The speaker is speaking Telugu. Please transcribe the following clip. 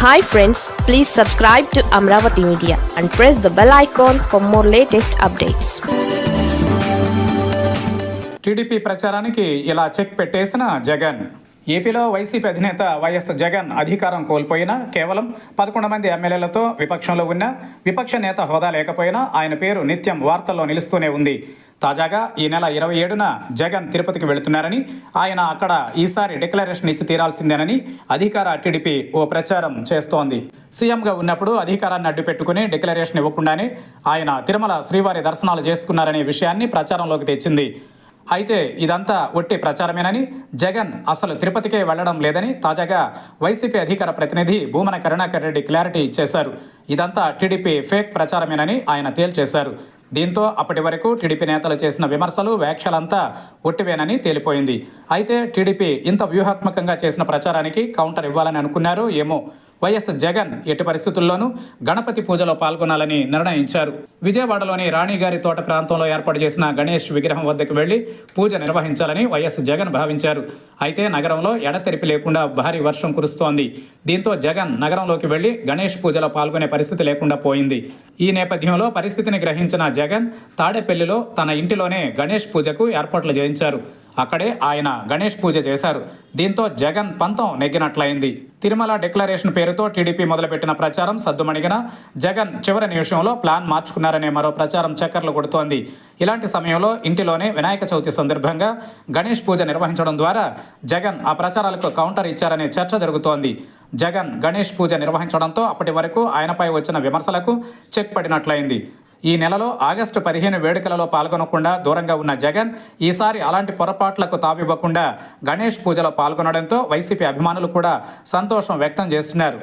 Hi friends please subscribe to Amaravati media and press the bell icon for more latest updates TDP ప్రచారానికి ఇలా చెక్ పెట్టేసిన జగన్. ఏపీలో వైసీపీ అధినేత వైఎస్ జగన్ అధికారం కోల్పోయినా కేవలం పదకొండు మంది ఎమ్మెల్యేలతో విపక్షంలో ఉన్న విపక్ష నేత హోదా లేకపోయినా ఆయన పేరు నిత్యం వార్తల్లో నిలుస్తూనే ఉంది. తాజాగా ఈ నెల ఇరవై ఏడున జగన్ తిరుపతికి వెళుతున్నారని ఆయన అక్కడ ఈసారి డిక్లరేషన్ ఇచ్చి తీరాల్సిందేనని అధికార టీడీపీ ఓ ప్రచారం చేస్తోంది. సీఎంగా ఉన్నప్పుడు అధికారాన్ని అడ్డుపెట్టుకుని డిక్లరేషన్ ఇవ్వకుండానే ఆయన తిరుమల శ్రీవారి దర్శనాలు చేసుకున్నారనే విషయాన్ని ప్రచారంలోకి తెచ్చింది. అయితే ఇదంతా ఒట్టి ప్రచారమేనని జగన్ అసలు తిరుపతికే వెళ్ళడం లేదని తాజాగా వైసీపీ అధికార ప్రతినిధి భూమన కరుణాకర్ రెడ్డి క్లారిటీ ఇచ్చేశారు. ఇదంతా టీడీపీ ఫేక్ ప్రచారమేనని ఆయన తేల్చేశారు. దీంతో అప్పటి వరకు టీడీపీ నేతలు చేసిన విమర్శలు వ్యాఖ్యలంతా ఒట్టివేనని తేలిపోయింది. అయితే టీడీపీ ఇంత వ్యూహాత్మకంగా చేసిన ప్రచారానికి కౌంటర్ ఇవ్వాలని అనుకున్నారు ఏమో వైఎస్ జగన్ ఎట్టి పరిస్థితుల్లోనూ గణపతి పూజలో పాల్గొనాలని నిర్ణయించారు. విజయవాడలోని రాణిగారి తోట ప్రాంతంలో ఏర్పాటు చేసిన గణేష్ విగ్రహం వద్దకు వెళ్ళి పూజ నిర్వహించాలని వైఎస్ జగన్ భావించారు. అయితే నగరంలో ఎడతెరిపి లేకుండా భారీ వర్షం కురుస్తోంది. దీంతో జగన్ నగరంలోకి వెళ్ళి గణేష్ పూజలో పాల్గొనే పరిస్థితి లేకుండా పోయింది. ఈ నేపథ్యంలో పరిస్థితిని గ్రహించిన జగన్ తాడేపల్లిలో తన ఇంటిలోనే గణేష్ పూజకు ఏర్పాట్లు చేయించారు. అక్కడే ఆయన గణేష్ పూజ చేశారు. దీంతో జగన్ పంతం నెగ్గినట్లయింది. తిరుమల డిక్లరేషన్ పేరుతో టీడీపీ మొదలుపెట్టిన ప్రచారం సద్దుమణిగిన. జగన్ చివరి నిమిషంలో ప్లాన్ మార్చుకున్నారనే మరో ప్రచారం చక్కర్లు కొడుతోంది. ఇలాంటి సమయంలో ఇంటిలోనే వినాయక చవితి సందర్భంగా గణేష్ పూజ నిర్వహించడం ద్వారా జగన్ ఆ ప్రచారాలకు కౌంటర్ ఇచ్చారనే చర్చ జరుగుతోంది. జగన్ గణేష్ పూజ నిర్వహించడంతో అప్పటి వరకు ఆయనపై వచ్చిన విమర్శలకు చెక్ పడినట్లయింది. ఈ నెలలో ఆగస్టు పదిహేను వేడుకలలో పాల్గొనకుండా దూరంగా ఉన్న జగన్ ఈసారి అలాంటి పొరపాట్లకు తావివ్వకుండా గణేష్ పూజలో పాల్గొనడంతో వైసీపీ అభిమానులు కూడా సంతోషం వ్యక్తం చేస్తున్నారు.